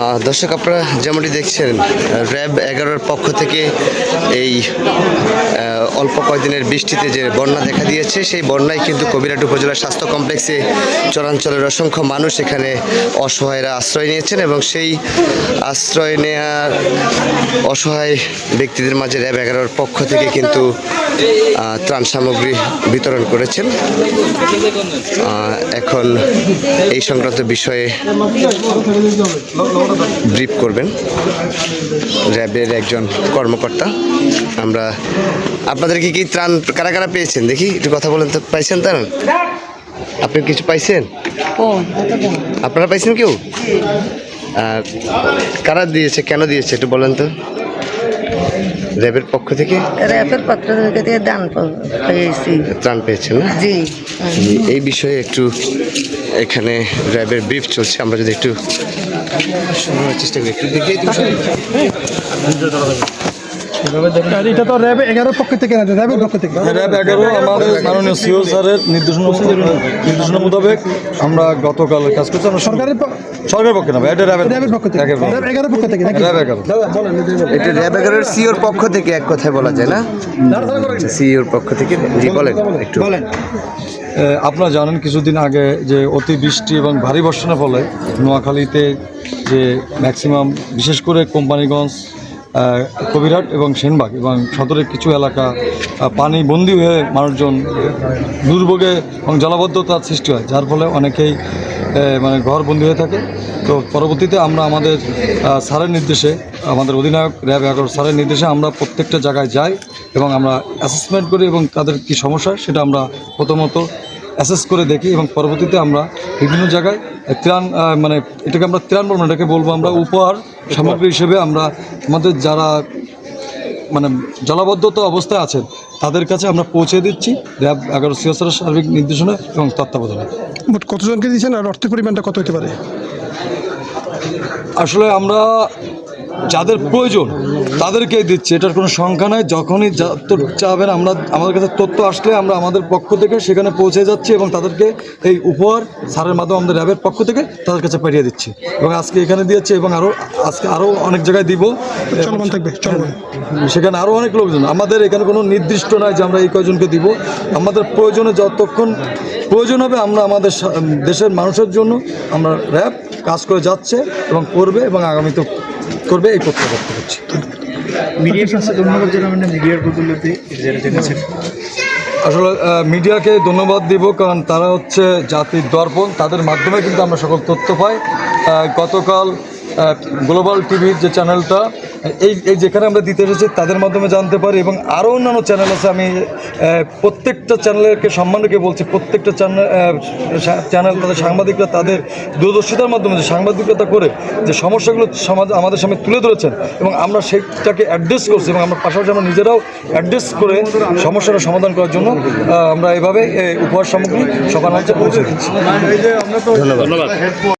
দর্শক, আপনারা যেমনটি দেখছেন, র্যাব এগারোর পক্ষ থেকে এই অল্প কয়েকদিনের বৃষ্টিতে যে বন্যা দেখা দিয়েছে, সেই বন্যায় কিন্তু কবিরাট উপজেলা স্বাস্থ্য কমপ্লেক্সে চরাঞ্চলের অসংখ্য মানুষ এখানে অসহায়রা আশ্রয় নিয়েছেন এবং সেই আশ্রয় নেওয়ার অসহায় ব্যক্তিদের মাঝে র্যাব এগারোর পক্ষ থেকে কিন্তু ত্রাণ সামগ্রী বিতরণ করেছেন। এখন এই সংক্রান্ত বিষয়ে ব্রিফ করবেন। র্যাবের একজন কর্মকর্তা। আমরা আপনাদের কি কি ত্রাণ কারা কারা পেয়েছেন? দেখি একটু কথা বলেন তো। পাইছেন ত্রাণ? আপনি কিছু পাইছেন? আপনারা পাইছেন কেউ? আর কারা দিয়েছে কেন দিয়েছে একটু বলেন তো। র্যাবের পক্ষ থেকে? র্যাপের পক্ষ থেকে দান পেয়েছি। ত্রাণ পেয়েছেন না? জি। এই বিষয়ে একটু এখানে র্যাবের ব্রিফ চলছে। আমরা যদি একটু শোনার চেষ্টা করি একটু দেখি তুমি এটা তো র্যাব এগারোর পক্ষ থেকে না র্যাবের পক্ষ থেকে। র্যাব এগারো আমাদের মাননীয় সিও স্যারের নির্দেশনা নির্দেশনা মোতাবেক আমরা গতকাল কাজ করছি আমরা সরকার সরকারের সরকারের পক্ষে না এটা র্যাবের র্যাবের পক্ষ থেকে। র্যাব এগারোর পক্ষ থেকে র্যাব এগারো। এটা র্যাব এগারোর সিওর পক্ষ থেকে এক কথায় বলা যায় না? সিওর পক্ষ থেকে জি বলেন একটু। বলেন। আপনারা জানেন কিছুদিন আগে যে অতিবৃষ্টি এবং ভারী বর্ষণের ফলে নোয়াখালীতে যে ম্যাক্সিমাম, বিশেষ করে কোম্পানিগঞ্জ কবিরাট এবং সেনবাগ এবং সদরের কিছু এলাকা পানি বন্দি হয়ে মানুষজন দুর্ভোগে এবং জলাবদ্ধতার সৃষ্টি হয়, যার ফলে অনেকেই মানে ঘর বন্দি হয়ে থাকে। তো পরবর্তীতে আমরা আমাদের স্যারের নির্দেশে, আমাদের অধিনায়ক র্যাব এগারো স্যারের নির্দেশে আমরা প্রত্যেকটা জায়গায় যাই এবং আমরা অ্যাসেসমেন্ট করি এবং তাদের কি সমস্যা সেটা আমরা প্রথমত অ্যাসেস করে দেখি এবং পরবর্তীতে আমরা বিভিন্ন জায়গায় ত্রাণ মানে এটাকে আমরা ত্রাণ বলব না, এটাকে বলব আমরা উপহার সামগ্রী হিসেবে আমরা আমাদের যারা মানে জলাবদ্ধতা অবস্থায় আছেন, তাদের কাছে আমরা পৌঁছে দিচ্ছি র্যাব এগারো সিএসআর সার্বিক নির্দেশনা এবং তত্ত্বাবধানে। মোট কতজনকে দিয়েছেন আর অর্থের পরিমাণটা কত হতে পারে? আসলে আমরা যাদের প্রয়োজন তাদেরকেই দিচ্ছি এটার কোনো সংখ্যা নাই। যখনই চাবেন আমরা আমাদের কাছে তথ্য আসলে আমরা আমাদের পক্ষ থেকে সেখানে পৌঁছে যাচ্ছি এবং তাদেরকে এই উপহার সারের মাধ্যমে আমাদের র্যাবের পক্ষ থেকে তাদের কাছে পাঠিয়ে দিচ্ছি। এবং আজকে এখানে দিয়েছি এবং আরও আজকে আরও অনেক জায়গায় দিব। চলমান থাকবে চলমান। সেখানে আরও অনেক লোকজন। আমাদের এখানে কোনো নির্দিষ্ট নয় যে আমরা এই কয়জনকে দিব। আমাদের প্রয়োজনে যতক্ষণ প্রয়োজন হবে আমরা আমাদের দেশের মানুষের জন্য আমরা র্যাব কাজ করে যাচ্ছে এবং করবে এবং আগামীতে করবে এই প্রত্যাশা করতে হচ্ছে মিডিয়ার কাছে ধন্যবাদ জানাবেন মিডিয়ার বদৌলতে জেনেছেন আসলে মিডিয়াকে ধন্যবাদ দিব কারণ তারা হচ্ছে জাতির দর্পণ তাদের মাধ্যমে কিন্তু আমরা সকল তথ্য পাই। গতকাল গ্লোবাল টিভির যে চ্যানেলটা এই এই যেখানে আমরা দিতে এসেছি তাদের মাধ্যমে জানতে পারি এবং আরও অন্যান্য চ্যানেল আছে। আমি প্রত্যেকটা চ্যানেলকে সম্মান রেখে বলছি প্রত্যেকটা চ্যানেল চ্যানেল তাদের সাংবাদিকরা তাদের দূরদর্শিতার মাধ্যমে যে সাংবাদিকতা করে যে সমস্যাগুলো সমাজ আমাদের সামনে তুলে ধরেছেন এবং আমরা সেটাকে অ্যাড্রেস করছি এবং আমরা পাশাপাশি আমরা নিজেরাও অ্যাড্রেস করে সমস্যাটা সমাধান করার জন্য আমরা এভাবে উপহার সামগ্রী সবার মধ্যে পৌঁছে দিচ্ছি। ধন্যবাদ।